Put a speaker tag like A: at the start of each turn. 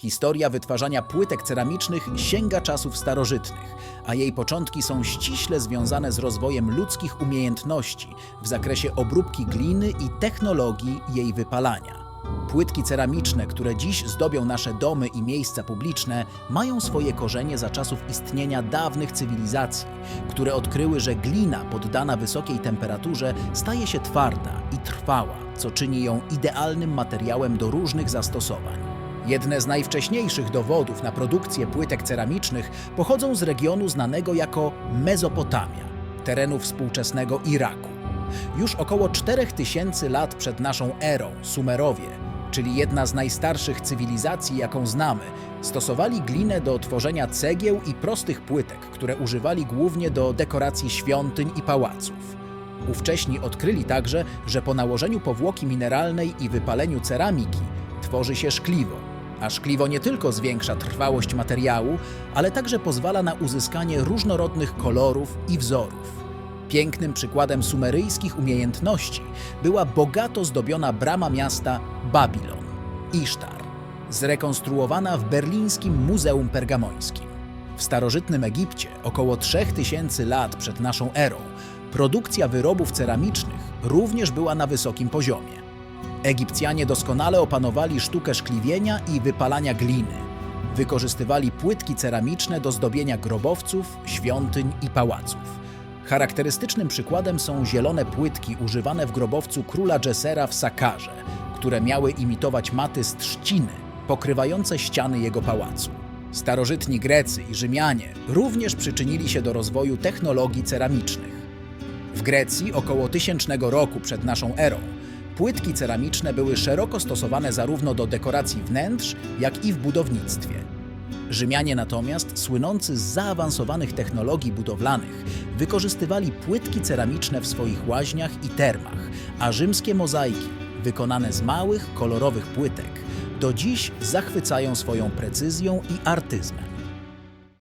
A: Historia wytwarzania płytek ceramicznych sięga czasów starożytnych, a jej początki są ściśle związane z rozwojem ludzkich umiejętności w zakresie obróbki gliny i technologii jej wypalania. Płytki ceramiczne, które dziś zdobią nasze domy i miejsca publiczne, mają swoje korzenie za czasów istnienia dawnych cywilizacji, które odkryły, że glina poddana wysokiej temperaturze staje się twarda i trwała, co czyni ją idealnym materiałem do różnych zastosowań. Jedne z najwcześniejszych dowodów na produkcję płytek ceramicznych pochodzą z regionu znanego jako Mezopotamia, terenu współczesnego Iraku. Już około 4000 lat przed naszą erą Sumerowie, czyli jedna z najstarszych cywilizacji, jaką znamy, stosowali glinę do tworzenia cegieł i prostych płytek, które używali głównie do dekoracji świątyń i pałaców. Ówcześni odkryli także, że po nałożeniu powłoki mineralnej i wypaleniu ceramiki tworzy się szkliwo, a szkliwo nie tylko zwiększa trwałość materiału, ale także pozwala na uzyskanie różnorodnych kolorów i wzorów. Pięknym przykładem sumeryjskich umiejętności była bogato zdobiona brama miasta Babilon, Isztar, zrekonstruowana w berlińskim Muzeum Pergamońskim. W starożytnym Egipcie, około 3000 lat przed naszą erą, produkcja wyrobów ceramicznych również była na wysokim poziomie. Egipcjanie doskonale opanowali sztukę szkliwienia i wypalania gliny. Wykorzystywali płytki ceramiczne do zdobienia grobowców, świątyń i pałaców. Charakterystycznym przykładem są zielone płytki używane w grobowcu króla Dżesera w Sakarze, które miały imitować maty z trzciny pokrywające ściany jego pałacu. Starożytni Grecy i Rzymianie również przyczynili się do rozwoju technologii ceramicznych. W Grecji około 1000 roku przed naszą erą płytki ceramiczne były szeroko stosowane zarówno do dekoracji wnętrz, jak i w budownictwie. Rzymianie natomiast, słynący z zaawansowanych technologii budowlanych, wykorzystywali płytki ceramiczne w swoich łaźniach i termach, a rzymskie mozaiki, wykonane z małych, kolorowych płytek, do dziś zachwycają swoją precyzją i artyzmem.